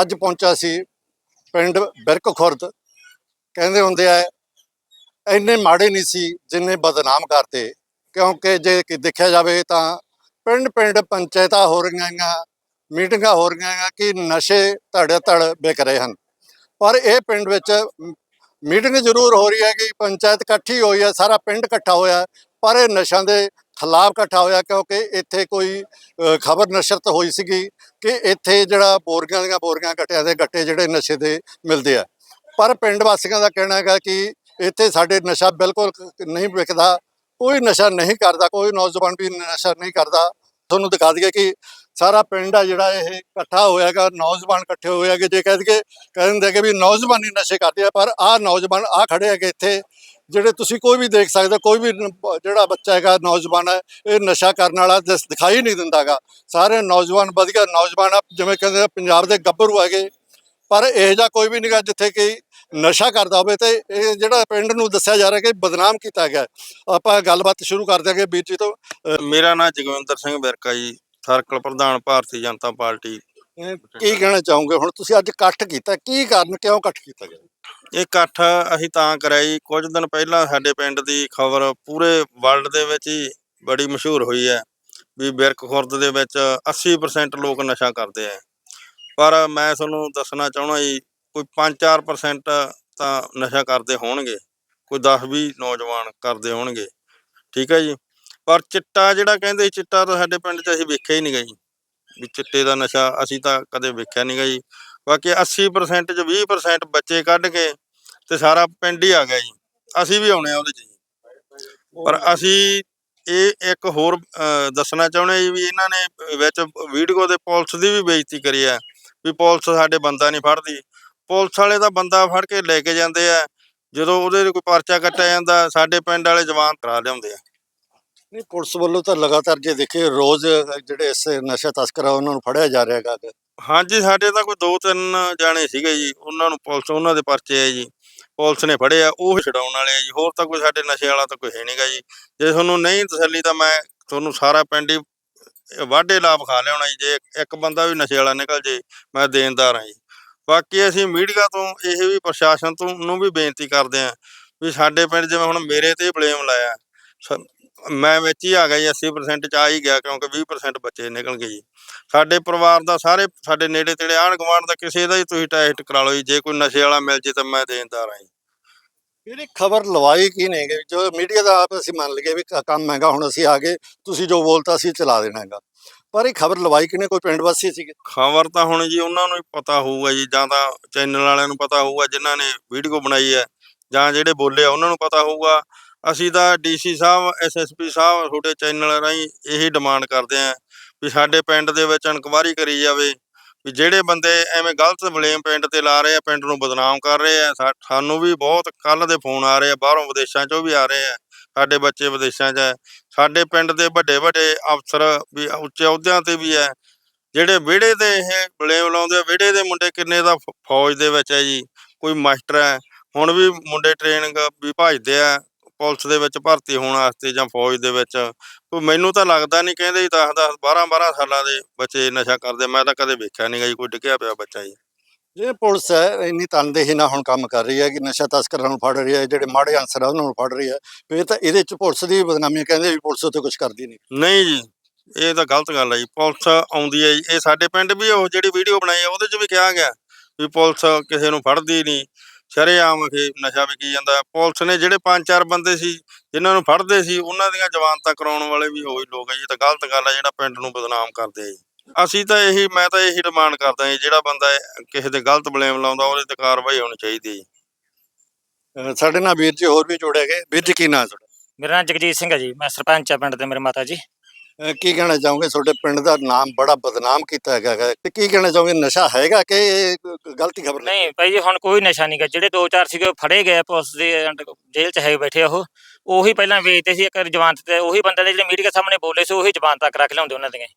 ਅੱਜ ਪਹੁੰਚਾ ਸੀ ਪਿੰਡ ਬਿਰਕ ਖੁਰਦ। ਕਹਿੰਦੇ ਹੁੰਦੇ ਆ, ਇੰਨੇ ਮਾੜੇ ਨਹੀਂ ਸੀ ਜਿੰਨੇ ਬਦਨਾਮ ਕਰਤੇ। ਕਿਉਂਕਿ ਜੇ ਕਿ ਦੇਖਿਆ ਜਾਵੇ ਤਾਂ ਪਿੰਡ ਪਿੰਡ ਪੰਚਾਇਤਾਂ ਹੋ ਰਹੀਆਂ ਆਂ ਮੀਟਿੰਗਾਂ ਹੋ ਰਹੀਆਂ ਆਂ ਕਿ ਨਸ਼ੇ ਧੜੇ ਧੜ ਵਿਕ ਰਹੇ ਹਨ। ਪਰ ਇਹ ਪਿੰਡ ਵਿੱਚ ਮੀਟਿੰਗ ਜ਼ਰੂਰ ਹੋ ਰਹੀ ਹੈ ਕਿ ਪੰਚਾਇਤ ਇਕੱਠੀ ਹੋਈ ਹੈ, ਸਾਰਾ ਪਿੰਡ ਇਕੱਠਾ ਹੋਇਆ, ਪਰ ਇਹ ਨਸ਼ਿਆਂ ਦੇ ਖਿਲਾਫ ਇਕੱਠਾ ਹੋਇਆ ਕਿਉਂਕਿ ਇੱਥੇ ਕੋਈ ਖਬਰ ਨਸ਼ਰਤ ਹੋਈ ਸੀਗੀ ਕਿ ਇੱਥੇ ਜਿਹੜਾ ਬੋਰੀਆਂ ਦੀਆਂ ਬੋਰੀਆਂ ਗੱਟਿਆਂ ਦੇ ਗੱਟੇ ਜਿਹੜੇ ਨਸ਼ੇ ਦੇ ਮਿਲਦੇ ਆ। ਪਰ ਪਿੰਡ ਵਾਸੀਆਂ ਦਾ ਕਹਿਣਾ ਹੈਗਾ ਕਿ ਇੱਥੇ ਸਾਡੇ ਨਸ਼ਾ ਬਿਲਕੁਲ ਨਹੀਂ ਵਿਕਦਾ, ਕੋਈ ਨਸ਼ਾ ਨਹੀਂ ਕਰਦਾ, ਕੋਈ ਨੌਜਵਾਨ ਵੀ ਨਸ਼ਾ ਨਹੀਂ ਕਰਦਾ। ਤੁਹਾਨੂੰ ਦਿਖਾ ਦਈਏ ਕਿ ਸਾਰਾ ਪਿੰਡ ਆ ਜਿਹੜਾ ਇਹ ਇਕੱਠਾ ਹੋਇਆਗਾ ਨੌਜਵਾਨ ਇਕੱਠੇ ਹੋਏ ਹੈਗੇ। ਜੇ ਕਹਿ ਦਈਏ, ਕਹਿ ਦਿੰਦੇ ਕਿ ਵੀ ਨੌਜਵਾਨ ਹੀ ਨਸ਼ੇ ਕਰਦੇ ਆ, ਪਰ ਆਹ ਨੌਜਵਾਨ ਆ ਖੜੇ ਹੈਗੇ ਇੱਥੇ। ਜਿਹੜੇ ਤੁਸੀਂ ਕੋਈ ਵੀ ਦੇਖ ਸਕਦੇ ਹੋ, ਕੋਈ ਵੀ ਜਿਹੜਾ ਬੱਚਾ ਹੈਗਾ ਨੌਜਵਾਨ ਹੈ ਇਹ ਨਸ਼ਾ ਕਰਨ ਵਾਲਾ ਦਿਸ- ਦਿਖਾਈ ਨਹੀਂ ਦਿੰਦਾਗਾ ਸਾਰੇ ਨੌਜਵਾਨ ਵਧੀਆ ਨੌਜਵਾਨ ਆ ਜਿਵੇਂ ਕਹਿੰਦੇ ਪੰਜਾਬ ਦੇ ਗੱਭਰੂ ਹੈਗੇ। ਪਰ ਇਹ ਜਿਹਾ ਕੋਈ ਵੀ ਨਹੀਂਗਾ ਜਿੱਥੇ ਕਿ ਨਸ਼ਾ ਕਰਦਾ ਹੋਵੇ ਤੇ ਇਹ ਜਿਹੜਾ ਪਿੰਡ ਨੂੰ ਦੱਸਿਆ ਜਾ ਰਿਹਾ ਕਿ ਬਦਨਾਮ ਕੀਤਾ ਗਿਆ। ਆਪਾਂ ਗੱਲਬਾਤ ਸ਼ੁਰੂ ਕਰ ਦਿਆਂਗੇ ਵੀਰ ਜੀ ਤੋਂ। ਮੇਰਾ ਨਾਮ ਜਗਵਿੰਦਰ ਸਿੰਘ ਵਿਰਕਾ ਜੀ ਸਰਕਲ ਪ੍ਰਧਾਨ ਭਾਰਤੀ ਜਨਤਾ ਪਾਰਟੀ ਕੀ ਕਹਿਣਾ ਚਾਹੋਗੇ? ਹੁਣ ਤੁਸੀਂ ਅੱਜ ਇਕੱਠ ਕੀਤਾ ਕੀ ਕਾਰਨ ਕਿਉਂ ਇਕੱਠ ਕੀਤਾ ਗਿਆ? ਇਹ ਇਕੱਠ ਅਸੀਂ ਤਾਂ ਕਰਿਆ ਜੀ ਕੁਝ ਦਿਨ ਪਹਿਲਾਂ ਸਾਡੇ ਪਿੰਡ ਦੀ ਖਬਰ ਪੂਰੇ ਵਰਲਡ ਦੇ ਵਿੱਚ ਹੀ ਬੜੀ ਮਸ਼ਹੂਰ ਹੋਈ ਹੈ ਵੀ ਬਿਰਕ ਖੁਰਦ ਦੇ ਵਿੱਚ 80% ਲੋਕ ਨਸ਼ਾ ਕਰਦੇ ਆ। ਪਰ ਮੈਂ ਤੁਹਾਨੂੰ ਦੱਸਣਾ ਚਾਹਣਾ ਜੀ ਕੋਈ 5-4% ਤਾਂ ਨਸ਼ਾ ਕਰਦੇ ਹੋਣਗੇ। ਕੋਈ 10-20 ਨੌਜਵਾਨ ਕਰਦੇ ਹੋਣਗੇ। ਠੀਕ ਹੈ ਜੀ? ਪਰ ਚਿੱਟਾ ਜਿਹੜਾ ਕਹਿੰਦੇ ਚਿੱਟਾ ਤਾਂ ਸਾਡੇ ਪਿੰਡ 'ਚ ਅਸੀਂ ਵੇਖਿਆ ਹੀ ਨਹੀਂ ਗਾ ਜੀ। ਵੀ ਚਿੱਟੇ ਦਾ ਨਸ਼ਾ ਅਸੀਂ ਤਾਂ ਕਦੇ ਵੇਖਿਆ ਨਹੀਂ ਗਾ ਜੀ। ਬਾਕੀ 80% ਚ 20% ਬੱਚੇ ਕੱਢ ਕੇ ਤੇ ਸਾਰਾ ਪਿੰਡ ਹੀ ਆ ਗਿਆ ਜੀ। ਅਸੀਂ ਵੀ ਆਉਣੇ ਆ ਉਹਦੇ ਚ ਜੀ। ਪਰ ਅਸੀਂ ਇਹ ਇੱਕ ਹੋਰ ਅਹ, ਦੱਸਣਾ ਚਾਹੁੰਦੇ ਜੀ ਵੀ ਇਹਨਾਂ ਨੇ ਵਿੱਚ ਵੀਡੀਓ ਦੇ ਪੁਲਿਸ ਦੀ ਵੀ ਬੇਇੱਜ਼ਤੀ ਕਰੀ ਹੈ ਵੀ ਪੁਲਿਸ ਸਾਡੇ ਬੰਦਾ ਨਹੀਂ ਫੜਦੀ। ਪੁਲਿਸ ਵਾਲੇ ਤਾਂ ਬੰਦਾ ਫੜ ਕੇ ਲੈ ਕੇ ਜਾਂਦੇ ਆ। ਜਦੋਂ ਉਹਦੇ ਕੋਈ ਪਰਚਾ ਕੱਟਿਆ ਜਾਂਦਾ ਸਾਡੇ ਪਿੰਡ ਵਾਲੇ ਜਵਾਨ ਕਰਾ ਲਿਆਉਂਦੇ ਆ। ਨਹੀਂ, ਪੁਲਿਸ ਵੱਲੋਂ ਤਾਂ ਲਗਾਤਾਰ ਜੇ ਦੇਖੇ ਰੋਜ਼ ਜਿਹੜੇ ਇਸ ਨਸ਼ਾ ਤਸਕਰ ਆ ਉਹਨਾਂ ਨੂੰ ਫੜਿਆ ਜਾ ਰਿਹਾ ਹੈਗਾ ਹਾਂਜੀ, ਸਾਡੇ ਤਾਂ ਕੋਈ ਦੋ ਤਿੰਨ ਜਾਣੇ ਸੀਗੇ ਜੀ, ਉਹਨਾਂ ਨੂੰ ਪੁਲਿਸ, ਉਹਨਾਂ ਦੇ ਪਰਚੇ ਆ ਜੀ, ਪੁਲਿਸ ਨੇ ਫੜਿਆ, ਉਹ ਛਡਾਉਣ ਵਾਲੇ ਆ ਜੀ, ਹੋਰ ਤਾਂ ਕੋਈ ਸਾਡੇ ਨਸ਼ੇ ਵਾਲਾ ਤਾਂ ਕੋਈ ਹੈ ਨਹੀਂਗਾ ਜੀ। ਜੇ ਤੁਹਾਨੂੰ ਨਹੀਂ ਤਸੱਲੀ ਤਾਂ ਮੈਂ ਤੁਹਾਨੂੰ ਸਾਰਾ ਪਿੰਡ ਹੀ ਵਾਢੇ ਲਾਭ ਖਾ ਲਿਆਉਣਾ ਜੀ, ਜੇ ਇੱਕ- ਬੰਦਾ ਵੀ ਨਸ਼ੇ ਵਾਲਾ ਨਿਕਲ ਜੇ, ਮੈਂ ਦੇਣਦਾਰ ਹਾਂ ਜੀ। ਬਾਕੀ ਅਸੀਂ ਮੀਡੀਆ ਤੋਂ, ਇਹ ਵੀ ਪ੍ਰਸ਼ਾਸਨ ਤੋਂ ਨੂੰ ਵੀ ਬੇਨਤੀ ਕਰਦੇ ਹਾਂ ਵੀ ਸਾਡੇ ਪਿੰਡ ਜਿਵੇਂ ਹੁਣ ਮੇਰੇ ਤੇ ਬਲੇਮ ਲਾਇਆ ਮੈਂ ਵਿੱਚ ਹੀ ਆ ਗਿਆ ਜੀ 80% ਚ ਆ ਹੀ ਗਿਆ ਕਿਉਂਕਿ 20% ਬੱਚੇ ਨਿਕਲ ਗਏ ਜੀ। ਸਾਡੇ ਪਰਿਵਾਰ ਦਾ ਸਾਰੇ ਸਾਡੇ ਨੇੜੇ ਤੇੜੇ ਆਂਢ ਗੁਆਂਢ ਦਾ ਕਿਸੇ ਦਾ ਹੀ ਤੁਸੀਂ ਟੈਸਟ ਕਰਾ ਲਓ ਜੀ ਜੇ ਕੋਈ ਨਸ਼ੇ ਵਾਲਾ ਮਿਲ ਜੇ ਤਾਂ ਮੈਂ ਦੇਣਦਾਰ ਹਾਂ ਜੀ। ਇਹਦੀ ਖਬਰ ਲਵਾਈ ਕੀ ਨਹੀਂ ਹੈਗੀ ਜੋ ਮੀਡੀਆ ਦਾ ਆਪ ਅਸੀਂ ਮੰਨ ਲਈਏ ਵੀ ਕੰਮ ਹੈਗਾ ਹੁਣ ਅਸੀਂ ਆ ਗਏ ਤੁਸੀਂ ਜੋ ਬੋਲਤਾ ਅਸੀਂ ਚਲਾ ਦੇਣਾ ਹੈਗਾ। ਪਰ ਇਹ ਖਬਰ ਲਵਾਈ ਕਿਨੇ ਕੋਈ ਪਿੰਡ ਵਾਸੀ ਸੀਗੇ? ਖਬਰ ਤਾਂ ਹੁਣ ਜੀ ਉਹਨਾਂ ਨੂੰ ਹੀ ਪਤਾ ਹੋਊਗਾ ਜੀ ਜਾਂ ਤਾਂ ਚੈਨਲ ਵਾਲਿਆਂ ਨੂੰ ਪਤਾ ਹੋਊਗਾ ਜਿਨ੍ਹਾਂ ਨੇ ਵੀਡੀਓ ਬਣਾਈ ਹੈ ਜਾਂ ਜਿਹੜੇ ਬੋਲੇ ਆ ਉਹਨਾਂ ਨੂੰ ਪਤਾ ਹੋਊਗਾ। ਅਸੀਂ ਤਾਂ ਡੀਸੀ ਸਾਹਿਬ ਐਸਐਸਪੀ ਸਾਹਿਬ ਤੁਹਾਡੇ ਚੈਨਲ ਰਾਹੀਂ ਇਹੀ ਡਿਮਾਂਡ ਕਰਦੇ ਆਂ ਵੀ ਸਾਡੇ ਪਿੰਡ ਦੇ ਵਿੱਚ ਇਨਕੁਆਰੀ ਕਰੀ ਜਾਵੇ ਵੀ ਜਿਹੜੇ ਬੰਦੇ ਐਵੇਂ ਗਲਤ ਬਲੇਮ ਪਿੰਡ ਤੇ ਲਾ ਰਹੇ ਆ, ਪਿੰਡ ਨੂੰ ਬਦਨਾਮ ਕਰ ਰਹੇ ਆ, ਸਾ- ਸਾਨੂੰ ਵੀ ਬਹੁਤ ਕੱਲ ਦੇ ਫੋਨ ਆ ਰਹੇ ਆ, ਬਾਹਰੋਂ ਵਿਦੇਸ਼ਾਂ ਚੋਂ ਵੀ ਆ ਰਹੇ ਆ, ਸਾਡੇ ਬੱਚੇ ਵਿਦੇਸ਼ਾਂ 'ਚ ਹੈ ਸਾਡੇ ਪਿੰਡ ਦੇ ਵੱਡੇ ਵੱਡੇ ਅਫਸਰ ਵੀ ਉੱਚੇ ਅਹੁਦਿਆਂ ਤੇ ਵੀ ਹੈ ਜਿਹੜੇ ਵਿਹੜੇ ਦੇ ਇਹ ਬਲੇਮ ਲਾਉਂਦੇ ਆ, ਵਿਹੜੇ ਦੇ ਮੁੰਡੇ ਕਿੰਨੇ ਦਾ ਫ- ਫੌਜ ਦੇ ਵਿੱਚ ਹੈ ਜੀ, ਕੋਈ ਮਾਸਟਰ ਹੈ ਹੁਣ ਵੀ ਮੁੰਡੇ ਟ੍ਰੇਨਿੰਗ ਵੀ ਭਜਦੇ ਆ ਪੁਲਿਸ ਦੇ ਵਿੱਚ ਭਰਤੀ ਹੋਣ ਵਾਸਤੇ ਜਾਂ ਫੌਜ ਦੇ ਵਿੱਚ। ਕੋਈ ਮੈਨੂੰ ਤਾਂ ਲੱਗਦਾ ਨਹੀਂ ਕਹਿੰਦੇ 10 10 12 12 ਸਾਲਾਂ ਦੇ ਬੱਚੇ ਨਸ਼ਾ ਕਰਦੇ। ਮੈਂ ਤਾਂ ਕਦੇ ਵੇਖਿਆ ਨਹੀਂ ਜੀ ਕੋਈ ਡਿੱਗਿਆ ਪਿਆ ਬੱਚਾ ਜੀ। ਜੇ ਪੁਲਿਸ ਹੈ ਇੰਨੀ ਤਨਦੇਹੀ ਨਾਲ ਹੁਣ ਕੰਮ ਕਰ ਰਹੀ ਹੈ ਕਿ ਨਸ਼ਾ ਤਸਕਰਾਂ ਨੂੰ ਫੜ ਰਹੀ ਹੈ ਜਿਹੜੇ ਮਾੜੇ ਅਨਸਰ ਆ ਉਹਨਾਂ ਨੂੰ ਫੜ ਰਹੀ ਹੈ ਫਿਰ ਤਾਂ ਇਹਦੇ ਚ ਪੁਲਿਸ ਦੀ ਬਦਨਾਮੀ ਕਹਿੰਦੇ ਵੀ ਪੁਲਿਸ ਉੱਤੇ ਕੁਝ ਕਰਦੀ ਨਹੀਂ ਨਹੀਂ ਜੀ ਇਹ ਤਾਂ ਗਲਤ ਗੱਲ ਹੈ ਜੀ। ਪੁਲਿਸ ਆਉਂਦੀ ਹੈ ਜੀ। ਇਹ ਸਾਡੇ ਪਿੰਡ ਵੀ ਉਹ ਜਿਹੜੀ ਵੀਡੀਓ ਬਣਾਈ ਹੈ ਉਹਦੇ 'ਚ ਵੀ ਕਿਹਾ ਗਿਆ ਵੀ ਪੁਲਿਸ ਕਿਸੇ ਨੂੰ ਫੜਦੀ ਨਹੀਂ ਸ਼ਰੇਆਮ ਇਹ ਨਸ਼ਾ ਵਿਕੀ ਜਾਂਦਾ। ਹੈ। ਪੁਲਿਸ ਨੇ ਜਿਹੜੇ ਪੰਜ ਚਾਰ ਬੰਦੇ ਸੀ ਜਿਨ੍ਹਾਂ ਨੂੰ ਫੜਦੇ ਸੀ ਉਹਨਾਂ ਦੀਆਂ ਜ਼ਮਾਨਤਾਂ ਕਰਾਉਣ ਵਾਲੇ ਵੀ ਉਹੀ ਲੋਕ ਹੈ ਜੀ। ਇਹ ਤਾਂ ਗਲਤ ਗੱਲ ਹੈ ਜਿਹੜਾ ਪਿੰਡ ਨੂੰ ਬਦਨਾਮ ਕਰਦੇ ਆ ਅਸੀਂ ਤਾਂ ਇਹੀ ਮੈਂ ਤਾਂ ਇਹੀ ਡਿਮਾਂਡ ਕਰਦਾ ਜੀ ਜਿਹੜਾ ਬੰਦਾ ਕਿਸੇ ਤੇ ਗਲਤ ਬਲੇਮ ਲਾਉਂਦਾ ਉਹਦੇ ਤੇ ਕਾਰਵਾਈ ਹੋਣੀ ਚਾਹੀਦੀ ਹੈ ਸਾਡੇ ਨਾਲ ਵੀਰ ਜੀ ਹੋਰ ਵੀ ਜੁੜੇ ਗਏ ਵੀਰ ਜੀ ਕੀ ਨਾਂ ਤੁਹਾਡਾ? ਮੇਰਾ ਨਾਮ ਜਗਜੀਤ ਸਿੰਘ ਹੈ ਜੀ। ਮੈਂ ਸਰਪੰਚ ਆ ਪਿੰਡ ਦੇ ਮੇਰੇ ਮਾਤਾ ਜੀ। ਅਹ ਕੀ ਕਹਿਣਾ ਚਾਹੋਗੇ? ਤੁਹਾਡੇ ਪਿੰਡ ਦਾ ਨਾਮ ਬੜਾ ਬਦਨਾਮ ਕੀਤਾ ਹੈਗਾ ਗਾ। ਤੇ ਕੀ ਕਹਿਣਾ ਚਾਹੋਗੇ? ਨਸ਼ਾ ਹੈਗਾ ਕਿ ਇਹ ਗਲਤੀ ਖਬਰ ਨਹੀਂ ਭਾਈ ਜੀ ਹੁਣ ਕੋਈ ਨਸ਼ਾ ਨਹੀਂਗਾ ਜਿਹੜੇ ਦੋ ਚਾਰ ਸੀਗੇ ਉਹ ਫੜੇ ਗਏ ਪੁਲਿਸ ਦੇ ਅੰਡ- ਜੇਲ੍ਹ 'ਚ ਹੈ ਬੈਠੇ ਉਹ। ਉਹੀ ਪਹਿਲਾਂ ਵੇਚਦੇ ਸੀ ਇੱਕ ਜਵਾਨ ਤੇ ਉਹੀ ਬੰਦੇ ਦੇ ਜਿਹੜੇ ਮੀਡੀਆ ਸਾਹਮਣੇ ਬੋਲੇ ਸੀ ਉਹੀ ਜ਼ਬਾਨ ਤੱਕ ਰੱਖ ਲਿਆਉਂਦੇ ਉਹਨਾਂ ਦੀਆਂ।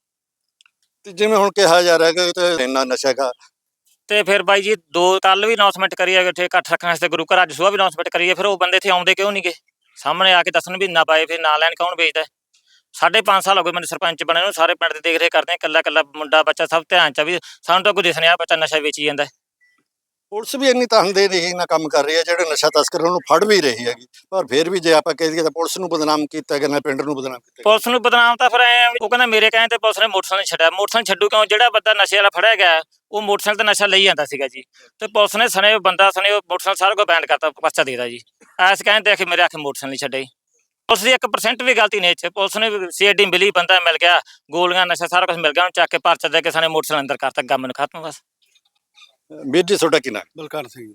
ਤੇ ਜਿਵੇਂ ਹੁਣ ਕਿਹਾ ਜਾ ਰਿਹਾ ਕਿ ਤੇ ਇੰਨਾ ਨਸ਼ਾ ਹੈਗਾ। ਤੇ ਫਿਰ ਬਾਈ ਜੀ ਦੋ ਕੱਲ ਵੀ ਅਨਾਉਂਸਮੈਂਟ ਕਰੀ ਹੈ ਇੱਥੇ ਇਕੱਠ ਰੱਖਣ ਵਾਸਤੇ ਗੁਰੂ ਘਰ ਅੱਜ ਸੁਬਾਹ ਵੀ ਅਨਾਉਂਸਮੈਂਟ ਕਰੀ ਹੈ ਫਿਰ ਉਹ ਬੰਦੇ ਇੱਥੇ ਆਉਂਦੇ ਕਿਉਂ ਨਹੀਂਗੇ ਸਾਹਮਣੇ ਆ ਕੇ ਦੱਸਣ ਵੀ ਨਾ ਪਾਏ ਫਿਰ ਨਾ ਲੈਣ ਕੌਣ ਵੇਚਦਾ? ਹੈ? ਸਾਢੇ ਪੰਜ ਸਾਲ ਹੋ ਗਏ ਮੈਨੂੰ ਸਰਪੰਚ ਬਣੇ ਨੂੰ ਸਾਰੇ ਪਿੰਡ ਦੀ ਦੇਖ ਰੇਖ ਕਰਦੇ ਆ ਕੱਲਾ ਕੱਲਾ ਮੁੰਡਾ ਬੱਚਾ ਸਭ ਧਿਆਨ ਚ ਆ ਵੀ ਸਾਨੂੰ ਤਾਂ ਕੋਈ ਦਿਸ ਨਹੀਂ ਆ ਬੱਚਾ ਨਸ਼ਾ ਵੇਚੀ ਜਾਂਦਾ ਹੈ। ਪੁਲਿਸ ਵੀ ਇੰਨੀ ਤਨਦੇਹੀ ਨਹੀਂ ਨਾ ਕੰਮ ਕਰ ਰਹੀ ਹੈ ਜਿਹੜੇ ਨਸ਼ਾ ਤਸਕਰ ਉਹਨੂੰ ਫੜ ਵੀ ਰਹੀ ਹੈਗੀ। ਪਰ ਫਿਰ ਵੀ ਜੇ ਆਪਾਂ ਕਹਿ ਦਈਏ ਤਾਂ ਪੁਲਿਸ ਨੂੰ ਬਦਨਾਮ ਕੀਤਾ ਗਿਆ ਨਾ ਪਿੰਡ ਨੂੰ ਬਦਨਾਮ ਕੀਤਾ ਗਿਆ। ਪੁਲਿਸ ਨੂੰ ਬਦਨਾਮ ਤਾਂ ਫਿਰ ਐ ਉਹ ਕਹਿੰਦਾ ਮੇਰੇ ਕਹਿਣ ਤੇ ਪੁਲਿਸ ਨੇ ਮੋਟਰਸਾਈਕਲ ਨਹੀਂ ਛੱਡਿਆ। ਮੋਟਰਸਾਈਕਲ ਛੱਡੂ ਕਿਉਂ? ਜਿਹੜਾ ਬੰਦਾ ਨਸ਼ੇ ਵਾਲਾ ਫੜਿਆ ਗਿਆ ਉਹ ਮੋਟਰਸਾਈਕਲ ਤੇ ਨਸ਼ਾ ਲਈ ਜਾਂਦਾ ਸੀਗਾ ਜੀ। ਤੇ ਪੁਲਿਸ ਨੇ ਸਣੇ ਬੰਦਾ ਸਣੇ ਉਹ ਮੋਟਰਸਾਈਕਲ ਸਾਰਾ ਕੁਝ ਬੈਂਡ ਕਰਤਾ ਪਰਚਾ ਦੇਦਾ ਜੀ। ਐਸ ਤੇ ਆਖੇ ਮੇਰੇ ਆਖੇ ਮੋਟਰਸਾਈਕਲ ਨਹੀਂ ਛੱਡੇ ਪੁਲਿਸ ਦੀ 1% ਵੀ ਗਲਤੀ ਨਹੀਂ ਇੱਥੇ। ਪੁਲਿਸ ਨੇ ਸੀਆਈਡੀ ਮਿਲੀ ਬੰਦਾ ਮਿਲ ਗਿਆ ਗੋਲੀਆਂ ਨਸ਼ਾ ਸਾਰਾ ਕੁਝ ਮਿਲ ਗਿਆ ਉਹਨੂੰ ਚੱਕ ਕੇ ਪਰਚਾ ਦੇ ਕੇ ਸਣੇ ਮੋਟਰਸਾਈਕਲ ਅੰਦਰ ਕਰਤਾ ਕੰਮ ਨੂੰ ਖਤਮ ਬਸ। ਵੀਰ ਜੀ ਤੁਹਾਡਾ ਕੀ ਨਾਮ? ਬਲਕਾਰ ਸਿੰਘ।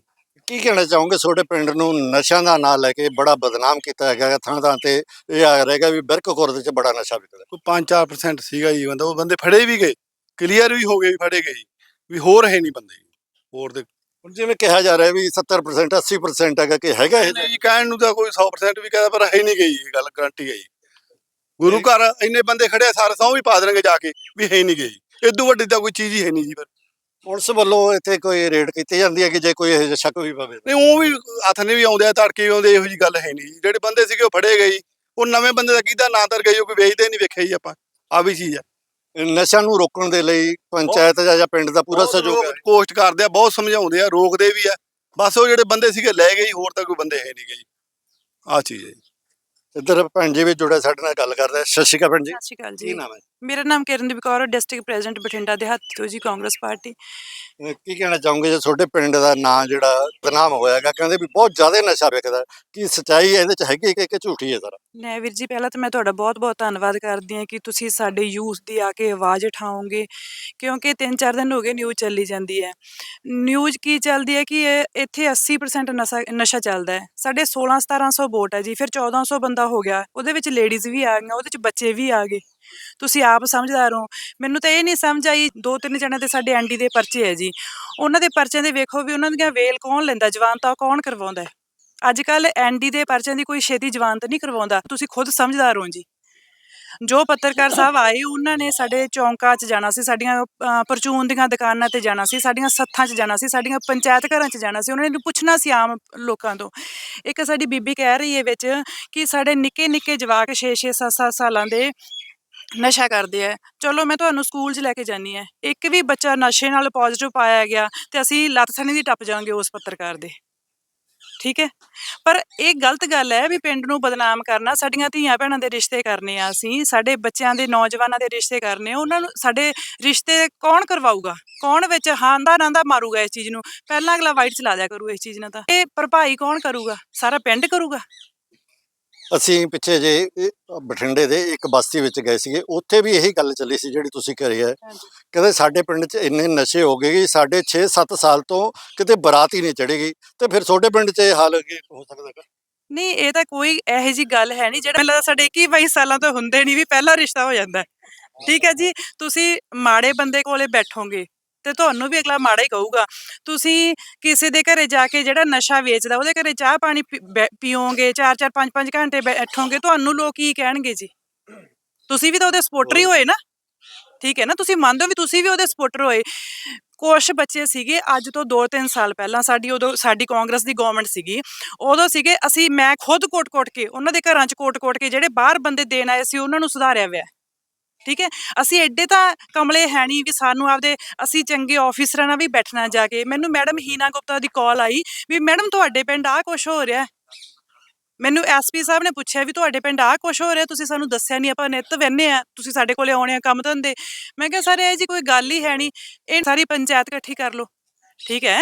ਕੀ ਕਹਿਣਾ ਚਾਹੋਗੇ? ਤੁਹਾਡੇ ਪਿੰਡ ਨੂੰ ਨਸ਼ਿਆਂ ਦਾ ਨਾਂ ਲੈ ਕੇ ਬੜਾ ਬਦਨਾਮ ਕੀਤਾ ਹੈਗਾ ਥਾਂ ਥਾਂ ਤੇ ਇਹ ਆ ਰਹੇਗਾ ਵੀ ਬਿਰਕ ਖੁਰਦ 'ਚ ਬੜਾ ਨਸ਼ਾ ਵਿਕਦਾ। ਕੋਈ 5-4% ਸੀਗਾ ਜੀ ਬੰਦਾ ਉਹ ਬੰਦੇ ਫੜੇ ਵੀ ਗਏ ਕਲੀਅਰ ਵੀ ਹੋ ਗਏ ਵੀ ਫੜੇ ਗਏ ਜੀ। ਵੀ ਹੋਰ ਹੈ ਨਹੀਂ ਬੰਦੇ ਹੋਰ ਦੇ ਹੁਣ ਜਿਵੇਂ ਕਿਹਾ ਜਾ ਰਿਹਾ ਵੀ 70% 80% ਹੈਗਾ ਕਿ ਹੈਗਾ ਇਹ? ਨਹੀਂ ਜੀ ਕਹਿਣ ਨੂੰ ਤਾਂ ਕੋਈ 100% ਵੀ ਕਹਦਾ ਪਰ ਹੈ ਨਹੀਂ ਗਈ ਇਹ ਗੱਲ ਗਰੰਟੀ ਹੈ ਜੀ। ਗੁਰੂ ਘਰ ਇੰਨੇ ਬੰਦੇ ਖੜੇ ਆ, ਸਾਰੇ ਸੌਂ ਵੀ ਪਾ ਦੇਣਗੇ ਜਾ ਕੇ ਵੀ ਹੈ ਨਹੀਂ ਗਈ। ਇਦੋਂ ਵੱਡੀ ਤਾਂ ਕੋਈ ਚੀਜ਼ ਹੀ ਹੈ ਨਹੀਂ ਜੀ ਫਿਰ। ਪੁਲਿਸ ਵੱਲੋਂ ਇੱਥੇ ਕੋਈ ਰੇਡ ਕੀਤੀ ਜਾਂਦੀ ਹੈ ਕਿ ਜੇ ਕੋਈ ਇਹੋ ਜਿਹਾ ਸ਼ੱਕ ਵੀ ਪਵੇ? ਨਹੀਂ ਉਹ ਵੀ ਹੱਥ ਨੇ ਵੀ ਆਉਂਦੇ ਆ ਤੜਕੇ ਵੀ ਆਉਂਦੇ ਇਹੋ ਜੀ ਗੱਲ ਹੈ ਨਹੀਂ ਜੀ। ਜਿਹੜੇ ਬੰਦੇ ਸੀਗੇ ਉਹ ਫੜੇ ਗਏ ਜੀ। ਉਹ ਨਵੇਂ ਬੰਦੇ ਦਾ ਕਿਹਦਾ ਨਾਂ ਤਰ ਗਈ ਉਹ ਕੋਈ ਵੇਚਦੇ ਨਹੀਂ ਵੇਖਿਆ ਜੀ ਆਪਾਂ। ਆ ਵੀ ਚੀਜ਼ ਹੈ। ਨਸ਼ਿਆਂ ਨੂੰ ਰੋਕਣ ਦੇ ਲਈ ਪੰਚਾਇਤ ਜਾਂ ਜਾਂ ਪਿੰਡ ਦਾ ਪੂਰਾ ਸਹਿਯੋਗ ਹੈ। ਕੋਸ਼ਟ ਕਰਦੇ ਆ ਬਹੁਤ ਸਮਝਾਉਂਦੇ ਆ ਰੋਕਦੇ ਵੀ ਆ। ਬਸ ਉਹ ਜਿਹੜੇ ਬੰਦੇ ਸੀਗੇ ਲੈ ਗਏ ਹੋਰ ਤਾਂ ਕੋਈ ਬੰਦੇ ਹੈ ਨਹੀਂ ਗਏ ਆ ਚੀਜ਼ ਹੈ। ਇੱਧਰ ਭੈਣ ਜੀ ਵੀ ਜੁੜੇ ਸਾਡੇ ਨਾਲ ਗੱਲ ਕਰਦੇ ਆ। ਸਤਿ ਸ਼੍ਰੀ ਅਕਾਲ ਭੈਣ ਜੀ। ਸਤਿ ਸ਼੍ਰੀ ਅਕਾਲ ਕੀ ਜੀ ਨਾਮ ਹੈ? ਮੇਰਾ ਨਾਮ ਕਿਰਨਦੀਪ ਕੌਰ ਡਿਸਟ੍ਰਿਕਟ ਪ੍ਰੈਜ਼ੀਡੈਂਟ ਬਠਿੰਡਾ ਦੇਹਾਤੀ ਤੋਂ ਜੀ ਕਾਂਗਰਸ ਪਾਰਟੀ। ਅਹ ਕੀ ਕਹਿਣਾ ਚਾਹੋਗੇ ਜੇ ਤੁਹਾਡੇ ਪਿੰਡ ਦਾ ਨਾਂ ਜਿਹੜਾ ਬਦਨਾਮ ਹੋਇਆ ਹੈਗਾ ਕਹਿੰਦੇ ਵੀ ਬਹੁਤ ਜ਼ਿਆਦਾ ਨਸ਼ਾ ਵਿਕਦਾ ਕੀ ਸੱਚਾਈ ਇਹਦੇ ਚ ਹੈਗੀ ਕਿ ਕਿ ਝੂਠੀ ਹੈ ਸਰ ਨੇ ਵੀਰ ਜੀ ਪਹਿਲਾਂ ਤਾਂ ਮੈਂ ਤੁਹਾਡਾ ਬਹੁਤ-ਬਹੁਤ ਧੰਨਵਾਦ ਕਰਦੀ ਹਾਂ ਕਿ ਤੁਸੀਂ ਸਾਡੇ ਯੂਥ ਦੀ ਆ ਕੇ ਆਵਾਜ਼ ਉਠਾਓਗੇ ਕਿਉਂਕਿ 3-4 ਦਿਨ ਹੋ ਗਏ ਨਿਊਜ਼ ਚੱਲੀ ਜਾਂਦੀ ਹੈ। ਨਿਊਜ਼ ਕੀ ਚੱਲਦੀ ਹੈ ਕਿ ਇਹ ਇੱਥੇ 80% ਨਸ਼ਾ ਨਸ਼ਾ ਚੱਲਦਾ ਹੈ। ਸਾਡੇ 16-1700 ਵੋਟ ਹੈ ਜੀ ਫਿਰ 1400 ਬੰਦਾ ਹੋ ਗਿਆ, ਉਹਦੇ ਵਿੱਚ ਲੇਡੀਜ਼ ਵੀ ਆ ਗਈਆਂ, ਉਹਦੇ ਵਿੱਚ ਬੱਚੇ ਵੀ ਆ ਗਏ। ਤੁਸੀਂ ਆਪ ਸਮਝਦਾਰ ਹੋ। ਮੈਨੂੰ ਤਾਂ ਇਹ ਨਹੀਂ ਸਮਝ ਆਈ ਦੋ ਤਿੰਨ ਜਣਿਆਂ ਦੇ ਸਾਡੇ ਐਂਡੀ ਦੇ ਪਰਚੇ ਹੈ ਜੀ। ਉਹਨਾਂ ਦੇ ਪਰਚਿਆਂ ਦੇ ਵੇਖੋ ਵੀ ਉਹਨਾਂ ਦੀਆਂ ਵੇਲ ਕੌਣ ਲੈਂਦਾ ਜਵਾਨਤਾ ਕੌਣ ਕਰਵਾਉਂਦਾ ਅੱਜ ਕੱਲ ਐਂਡੀ ਦੇ ਪਰਚਿਆਂ ਦੀ ਕੋਈ ਛੇਤੀ ਜਵਾਨ ਤਾਂ ਨਹੀਂ ਕਰਵਾਉਂਦਾ। ਤੁਸੀਂ ਖੁਦ ਸਮਝਦਾਰ ਹੋ ਜੀ। ਜੋ ਪੱਤਰਕਾਰ ਸਾਹਿਬ ਆਏ, ਉਹਨਾਂ ਨੇ ਸਾਡੇ ਚੌਂਕਾਂ 'ਚ ਜਾਣਾ ਸੀ, ਸਾਡੀਆਂ ਪਰਚੂਨ ਦੀਆਂ ਦੁਕਾਨਾਂ ਤੇ ਜਾਣਾ ਸੀ, ਸਾਡੀਆਂ ਸੱਥਾਂ 'ਚ ਜਾਣਾ ਸੀ, ਸਾਡੀਆਂ ਪੰਚਾਇਤ ਘਰਾਂ 'ਚ ਜਾਣਾ ਸੀ, ਉਹਨਾਂ ਨੇ ਪੁੱਛਣਾ ਸੀ ਆਮ ਲੋਕਾਂ ਤੋਂ। ਇੱਕ ਸਾਡੀ ਬੀਬੀ ਕਹਿ ਰਹੀ ਹੈ ਵਿੱਚ ਕਿ ਸਾਡੇ ਨਿੱਕੇ ਨਿੱਕੇ ਜਵਾਕ 6-6 7-7 ਸਾਲਾਂ ਦੇ ਨਸ਼ਾ ਕਰਦੇ ਆ ਚਲੋ, ਮੈਂ ਤੁਹਾਨੂੰ ਸਕੂਲ 'ਚ ਲੈ ਕੇ ਜਾਨੀ ਆ ਇੱਕ ਵੀ ਬੱਚਾ ਨਸ਼ੇ ਨਾਲ ਪੋਜ਼ਿਟਿਵ ਪਾਇਆ ਗਿਆ ਤੇ ਅਸੀਂ ਲੱਤ ਥਣੀ ਦੀ ਟੱਪ ਜਾਵਾਂਗੇ ਉਸ ਪੱਤਰਕਾਰ ਦੇ। ਠੀਕ ਹੈ? ਪਰ ਇਹ ਗਲਤ ਗੱਲ ਹੈ ਵੀ ਪਿੰਡ ਨੂੰ ਬਦਨਾਮ ਕਰਨਾ, ਸਾਡੀਆਂ ਧੀਆਂ ਭੈਣਾਂ ਦੇ ਰਿਸ਼ਤੇ ਕਰਨੇ ਆ ਅਸੀਂ, ਸਾਡੇ ਬੱਚਿਆਂ ਦੇ ਨੌਜਵਾਨਾਂ ਦੇ ਰਿਸ਼ਤੇ ਕਰਨੇ ਉਹਨਾਂ ਨੂੰ ਸਾਡੇ ਰਿਸ਼ਤੇ ਕੌਣ ਕਰਵਾਊਗਾ? ਕੌਣ ਵਿੱਚ ਹਾਂਦਾ ਨਾਂਦਾ ਮਾਰੂਗਾ ਇਸ ਚੀਜ਼ ਨੂੰ? ਪਹਿਲਾਂ ਅਗਲਾ ਵਾਈਟ ਚਲਾ ਦਿਆ ਕਰੂ ਇਸ ਚੀਜ਼ ਨਾਲ ਤਾਂ। ਇਹ ਭਰਪਾਈ ਕੌਣ ਕਰੂਗਾ? ਸਾਰਾ ਪਿੰਡ ਕਰੂਗਾ? ਅਸੀਂ ਪਿੱਛੇ ਜੇ ਇਹ ਬਠਿੰਡੇ ਦੇ ਇੱਕ ਬਸਤੀ ਵਿੱਚ ਗਏ ਸੀਗੇ ਉੱਥੇ ਵੀ ਇਹੀ ਗੱਲ ਚੱਲੀ ਸੀ ਜਿਹੜੀ ਤੁਸੀਂ ਕਰੀ ਹੈ ਕਹਿੰਦੇ ਸਾਡੇ ਪਿੰਡ 'ਚ ਇੰਨੇ ਨਸ਼ੇ ਹੋ ਗਏ ਕਿ ਸਾਡੇ 6-7 ਸਾਲ ਤੋਂ ਕਿਤੇ ਬਰਾਤ ਹੀ ਨਹੀਂ ਚੜੇਗੀ ਤੇ ਫਿਰ ਤੁਹਾਡੇ ਪਿੰਡ 'ਚ ਇਹ ਹਾਲ ਕੀ ਹੋ ਸਕਦਾ ਹੈਗਾ? ਨਹੀਂ ਇਹ ਤਾਂ ਕੋਈ ਇਹੋ ਜੀ ਗੱਲ ਹੈ ਨਹੀਂ ਜਿਹੜਾ ਲੱਗਦਾ ਸਾਡੇ 21 22 ਸਾਲਾਂ ਤੋਂ ਹੁੰਦੇ ਨਹੀਂ ਵੀ ਪਹਿਲਾ ਰਿਸ਼ਤਾ ਹੋ ਜਾਂਦਾ ਹੈ। ਠੀਕ ਹੈ ਜੀ ਤੁਸੀਂ ਮਾੜੇ ਬੰਦੇ ਕੋਲੇ ਬੈਠੋਗੇ ਤੇ ਤੁਹਾਨੂੰ ਵੀ ਅਗਲਾ ਮਾੜਾ ਹੀ ਕਹੂਗਾ। ਤੁਸੀਂ ਕਿਸੇ ਦੇ ਘਰੇ ਜਾ ਕੇ ਜਿਹੜਾ ਨਸ਼ਾ ਵੇਚਦਾ ਉਹਦੇ ਘਰੇ ਚਾਹ ਪਾਣੀ ਪੀਓਗੇ 4-4 5-5 ਘੰਟੇ ਬੈਠੋਗੇ ਤੁਹਾਨੂੰ ਲੋਕ ਕੀ ਕਹਿਣਗੇ ਜੀ? ਤੁਸੀਂ ਵੀ ਤਾਂ ਉਹਦੇ ਸਪੋਰਟਰ ਹੀ ਹੋਏ ਨਾ। ਠੀਕ ਹੈ ਨਾ ਤੁਸੀਂ ਮੰਨਦੇ ਹੋ ਵੀ ਤੁਸੀਂ ਵੀ ਉਹਦੇ ਸਪੋਰਟਰ ਹੋਏ। ਕੁਝ ਬੱਚੇ ਸੀਗੇ ਅੱਜ ਤੋਂ 2-3 ਸਾਲ ਪਹਿਲਾਂ ਸਾਡੀ ਉਦੋਂ ਸਾਡੀ ਕਾਂਗਰਸ ਦੀ ਗਵਰਨਮੈਂਟ ਸੀਗੀ। ਉਦੋਂ ਸੀਗੇ ਅਸੀਂ ਮੈਂ ਖੁਦ ਕੋਟ-ਕੋਟ ਕੇ ਉਹਨਾਂ ਦੇ ਘਰਾਂ 'ਚ ਕੋਟ-ਕੋਟ ਕੇ ਜਿਹੜੇ ਬਾਹਰ ਬੰਦੇ ਦੇਣ ਆਏ ਸੀ ਉਹਨਾਂ ਨੂੰ ਸੁਧਾਰਿਆ ਹੋਇਆ। ਠੀਕ ਹੈ? ਅਸੀਂ ਐਡੇ ਤਾਂ ਕਮਲੇ ਹੈ ਨਹੀਂ ਵੀ ਸਾਨੂੰ ਆਪਦੇ ਅਸੀਂ ਚੰਗੇ ਆਫੀਸਰਾਂ ਨਾਲ ਵੀ ਬੈਠਣਾ ਜਾ ਕੇ। ਮੈਨੂੰ ਮੈਡਮ ਹੀਨਾ ਗੁਪਤਾ ਦੀ ਕਾਲ ਆਈ ਵੀ ਮੈਡਮ ਤੁਹਾਡੇ ਪਿੰਡ ਆਹ ਕੁਝ ਹੋ ਰਿਹਾ। ਹੈ। ਮੈਨੂੰ ਐਸਪੀ ਸਾਹਿਬ ਨੇ ਪੁੱਛਿਆ ਵੀ ਤੁਹਾਡੇ ਪਿੰਡ ਆਹ ਕੁਝ ਹੋ ਰਿਹਾ, ਤੁਸੀਂ ਸਾਨੂੰ ਦੱਸਿਆ ਨਹੀਂ, ਆਪਾਂ ਨਿੱਤ ਵਹਿੰਦੇ ਆ ਤੁਸੀਂ ਸਾਡੇ ਕੋਲੇ ਆਉਣੇ ਆ ਕੰਮ ਧੰਦੇ। ਮੈਂ ਕਿਹਾ, ਸਰ, ਇਹ ਜੀ ਕੋਈ ਗੱਲ ਹੀ ਹੈ ਨਹੀਂ। ਇਹ ਸਾਰੀ ਪੰਚਾਇਤ ਇਕੱਠੀ ਕਰ ਲਓ। ਠੀਕ ਹੈ?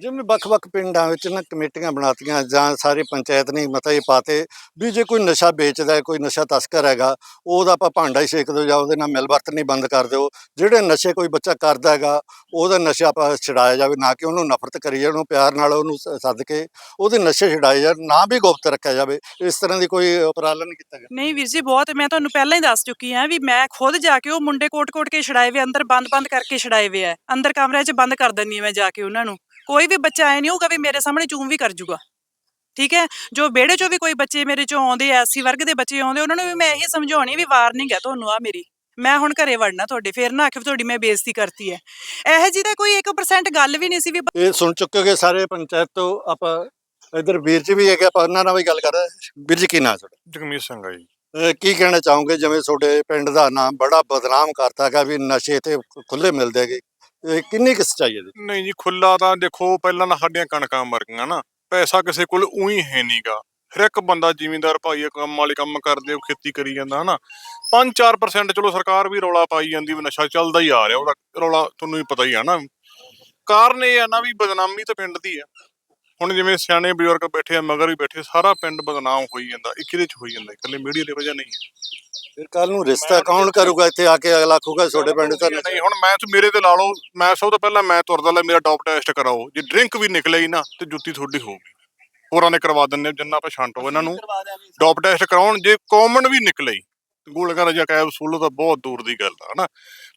ਜਿਵੇਂ ਵੱਖ-ਵੱਖ ਪਿੰਡਾਂ ਵਿੱਚ ਨਾ ਕਮੇਟੀਆਂ ਬਣਾਤੀਆਂ ਜਾਂ ਸਾਰੇ ਪੰਚਾਇਤ ਨੇ ਮਤਾ ਇਹ ਪਾਤੇ ਵੀ ਜੇ ਕੋਈ ਨਸ਼ਾ ਵੇਚਦਾ ਹੈ, ਕੋਈ ਨਸ਼ਾ ਤਸਕਰ ਹੈਗਾ, ਉਹਦਾ ਆਪਾਂ ਭਾਂਡਾ ਹੀ ਛੇਕ ਦਿਓ ਜਾਂ ਉਹਦੇ ਨਾਲ ਮਿਲ ਵਰਤਣੀ ਬੰਦ ਕਰ ਦਿਓ। ਜਿਹੜੇ ਨਸ਼ੇ ਕੋਈ ਬੱਚਾ ਕਰਦਾ ਹੈਗਾ, ਉਹਦਾ ਨਸ਼ਾ ਆਪਾਂ ਛਡਾਇਆ ਜਾਵੇ, ਨਾ ਕਿ ਉਹਨੂੰ ਨਫ਼ਰਤ ਕਰੀ ਜਾਵੇ ਉਹਨੂੰ ਪਿਆਰ ਨਾਲ ਉਹਨੂੰ ਸੱਦ ਕੇ ਉਹਦੇ ਨਸ਼ੇ ਛਡਾਏ ਜਾਣ, ਨਾ ਵੀ ਗੁਪਤ ਰੱਖਿਆ ਜਾਵੇ, ਇਸ ਤਰ੍ਹਾਂ ਦੀ ਕੋਈ ਉਪਰਾਲਾ ਨਹੀਂ ਕੀਤਾ ਗਿਆ। ਨਹੀਂ ਵੀਰ ਜੀ, ਬਹੁਤ ਮੈਂ ਤੁਹਾਨੂੰ ਪਹਿਲਾਂ ਹੀ ਦੱਸ ਚੁੱਕੀ ਹਾਂ ਵੀ ਮੈਂ ਖੁਦ ਜਾ ਕੇ ਉਹ ਮੁੰਡੇ ਕੋਟ-ਕੋਟ ਕੇ ਛੜਾਏ ਵੇ ਅੰਦਰ ਬੰਦ-ਬੰਦ ਕਰਕੇ ਛੜਾਏ ਵੇ ਆ, ਅੰਦਰ ਕਮਰੇ 'ਚ ਬੰਦ ਕਰ ਦਿੰਦੀ ਹਾਂ ਮੈਂ ਜਾ ਕੇ ਉਹਨਾਂ ਨੂੰ। ਕੋਈ ਵੀ ਬੱਚਾ ਐ ਨਹੀਂ ਹੋਊਗਾ ਵੀ ਮੇਰੇ ਸਾਹਮਣੇ ਚੂਮ ਵੀ ਕਰ ਜੂਗਾ। ਠੀਕ ਹੈ? ਜੋ ਵਿਹੜੇ ਚੋਂ ਵੀ ਕੋਈ ਬੱਚੇ ਮੇਰੇ ਚੋਂ ਆਉਂਦੇ ਐ ਐਸੀ ਵਰਗ ਦੇ ਬੱਚੇ ਆਉਂਦੇ ਉਹਨਾਂ ਨੂੰ ਵੀ ਮੈਂ ਇਹੀ ਸਮਝਾਉਣੀ ਵੀ ਵਾਰਨਿੰਗ ਹੈ ਤੁਹਾਨੂੰ ਆ ਮੇਰੀ। ਮੈਂ ਹੁਣ ਘਰੇ ਵੜਨਾ ਤੁਹਾਡੇ ਫੇਰ ਨਾ ਆਖਿਓ ਤੁਹਾਡੀ ਮੈਂ ਬੇਇੱਜ਼ਤੀ ਕਰਤੀ ਹੈ। ਇਹੋ ਜੀ ਤਾਂ ਕੋਈ 1% ਗੱਲ ਵੀ ਨਹੀਂ ਸੀ ਵੀ ਇਹ ਸੁਣ ਚੁੱਕੇ ਹੋਗੇ ਸਾਰੇ ਪੰਚਾਇਤ ਤੋਂ ਆਪਾਂ ਇਧਰ ਵੀਰ ਜੀ ਵੀ ਹੈਗੇ ਆਪਾਂ ਉਹਨਾਂ ਨਾਲ ਵੀ ਗੱਲ ਕਰ ਵੀਰ ਜੀ ਕੀ ਨਾਂ ਤੁਹਾਡਾ? ਜਗਮੀਤ ਸਿੰਘ ਆ ਜੀ। ਕੀ ਕਹਿਣਾ ਚਾਹੋਗੇ? ਜਿਵੇਂ ਤੁਹਾਡੇ ਪਿੰਡ ਦਾ ਨਾਮ ਬੜਾ ਬਦਨਾਮ ਕਰਤਾ ਹੈਗਾ ਵੀ ਨਸ਼ੇ ਤੇ ਖੁੱਲੇ ਮਿਲਦੇ ਹੈਗੇ। ਇਹ ਕਿੰਨੀ ਕੁ ਸੱਚਾਈ ਹੈ ਇਹਦੀ? ਨਹੀਂ ਜੀ ਖੁੱਲਾ ਤਾਂ ਦੇਖੋ, ਪਹਿਲਾਂ ਤਾਂ ਸਾਡੀਆਂ ਕਣਕਾਂ ਮਰ ਗਈਆਂ ਨਾ। ਪੈਸਾ ਕਿਸੇ ਕੋਲ ਉਹੀ ਹੈ ਨਹੀਂਗਾ। ਹਰ ਇੱਕ ਬੰਦਾ ਜ਼ਿਮੀਂਦਾਰ ਭਾਈ ਇਹ ਕੰਮ ਵਾਲੇ ਕੰਮ ਕਰਦੇ, ਉਹ ਖੇਤੀ ਕਰੀ ਜਾਂਦਾ, ਹਨਾ। 5-4% ਚਲੋ ਸਰਕਾਰ ਵੀ ਰੌਲਾ ਪਾਈ ਜਾਂਦੀ, ਵੀ ਨਸ਼ਾ ਚੱਲਦਾ ਹੀ ਆ ਰਿਹਾ, ਉਹਦਾ ਰੌਲਾ ਤੁਹਾਨੂੰ ਵੀ ਪਤਾ ਹੀ ਆ ਨਾ। ਕਾਰਨ ਇਹ ਆ ਨਾ ਵੀ ਬਦਨਾਮੀ ਤਾਂ ਪਿੰਡ ਦੀ ਆ। ਹੁਣ ਜਿਵੇਂ ਸਿਆਣੇ ਬਜ਼ੁਰਗ ਬੈਠੇ ਆ, ਮਗਰ ਵੀ ਬੈਠੇ, ਸਾਰਾ ਪਿੰਡ ਬਦਨਾਮ ਹੋਈ ਜਾਂਦਾ, ਇੱਕ ਇਹਦੇ ਚ ਹੋਈ ਜਾਂਦਾ, ਇਕੱਲੇ ਮੀਡੀਆ ਦੀ ਵਜ੍ਹਾ ਨਹੀਂ ਹੈ। ਫਿਰ ਕੱਲ ਨੂੰ ਰਿਸ਼ਤਾ ਕੌਣ ਕਰੂਗਾ ਇੱਥੇ ਆ ਕੇ ਅਗਲਾ ਆਖੂਗਾ ਤੁਹਾਡੇ ਪਿੰਡ ਤਾਂ ਨਹੀਂ ਹੁਣ ਮੈਂ ਤੇ ਮੇਰੇ ਤੇ ਲਾ ਲਓ ਮੈਂ ਸਭ ਤੋਂ ਪਹਿਲਾਂ ਮੈਂ ਤੁਰਦਾ ਲੈ ਮੇਰਾ ਡੋਪ ਟੈਸਟ ਕਰਾਓ। ਜੇ ਡਰਿੰਕ ਵੀ ਨਿਕਲੇ ਹੀ ਨਾ ਤੇ ਜੁੱਤੀ ਤੁਹਾਡੀ ਹੋਊਗੀ ਹੋਰਾਂ ਨੇ ਕਰਵਾ ਦਿੰਦੇ ਜਿੰਨਾ ਆਪਾਂ ਛਾਂਟੋ ਇਹਨਾਂ ਨੂੰ। ਡੋਪ ਟੈਸਟ ਕਰਾਉਣ ਜੇ ਕਾਮਨ ਵੀ ਨਿਕਲੇ ਹੀ ਗੋਲਗਰ ਜਾਂ ਕੈਪਸੂਲ ਤਾਂ ਬਹੁਤ ਦੂਰ ਦੀ ਗੱਲ ਆ ਹਨਾ?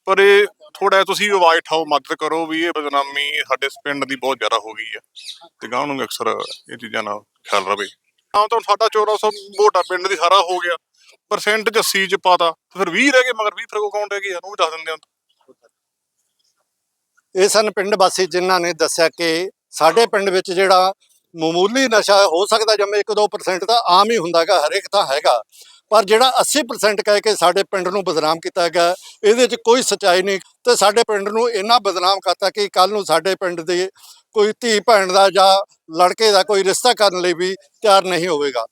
ਪਰ ਇਹ ਥੋੜਾ ਤੁਸੀਂ ਆਵਾਜ਼ ਠਾਓ ਮਦਦ ਕਰੋ ਵੀ ਇਹ ਬਦਨਾਮੀ ਸਾਡੇ ਪਿੰਡ ਦੀ ਬਹੁਤ ਜ਼ਿਆਦਾ ਹੋ ਗਈ ਆ। ਤੇ ਗਾਂ ਨੂੰ ਅਕਸਰ ਇਹ ਚੀਜ਼ਾਂ ਨਾਲ ਖਿਆਲ ਰਵੇ। ਹਾਂ ਤਾਂ ਸਾਡਾ 1400 ਵੋਟਾ ਪਿੰਡ ਦੀ ਸਾਰਾ ਹੋ ਗਿਆ। ਪਰਸੈਂਟ ਚ 80 ਚ ਪਾਤਾ, ਤੇ ਫਿਰ 20 ਰਹਿ ਗਏ, ਮਗਰ 20 ਫਿਰ ਕੋ ਕੌਣ ਰਹਿ ਗਏ ਉਹਨੂੰ ਵੀ ਦੱਸ ਦਿੰਦੇ ਆ। ਇਹ ਸਨ ਪਿੰਡ ਵਾਸੀ ਜਿਨ੍ਹਾਂ ਨੇ ਦੱਸਿਆ ਕਿ ਸਾਡੇ ਪਿੰਡ ਵਿੱਚ ਜਿਹੜਾ ਮਾਮੂਲੀ ਨਸ਼ਾ ਹੋ ਸਕਦਾ ਜਿਵੇਂ 1-2% ਤਾਂ ਆਮ ਹੀ ਹੁੰਦਾਗਾ ਹਰੇਕ ਤਾਂ ਹੈਗਾ। ਪਰ ਜਿਹੜਾ 80% ਕਹਿ ਕੇ ਸਾਡੇ ਪਿੰਡ ਨੂੰ ਬਦਨਾਮ ਕੀਤਾ ਗਿਆ ਇਹਦੇ 'ਚ ਕੋਈ ਸਚਾਈ ਨਹੀਂ। ਤੇ ਸਾਡੇ ਪਿੰਡ ਨੂੰ ਇੰਨਾ ਬਦਨਾਮ ਕਰਤਾ ਕਿ ਕੱਲ ਨੂੰ ਸਾਡੇ ਪਿੰਡ ਦੇ ਕੋਈ ਧੀ ਭੈਣ ਦਾ ਜਾਂ ਲੜਕੇ ਦਾ ਕੋਈ ਰਿਸ਼ਤਾ ਕਰਨ ਲਈ ਵੀ ਤਿਆਰ ਨਹੀਂ ਹੋਵੇਗਾ।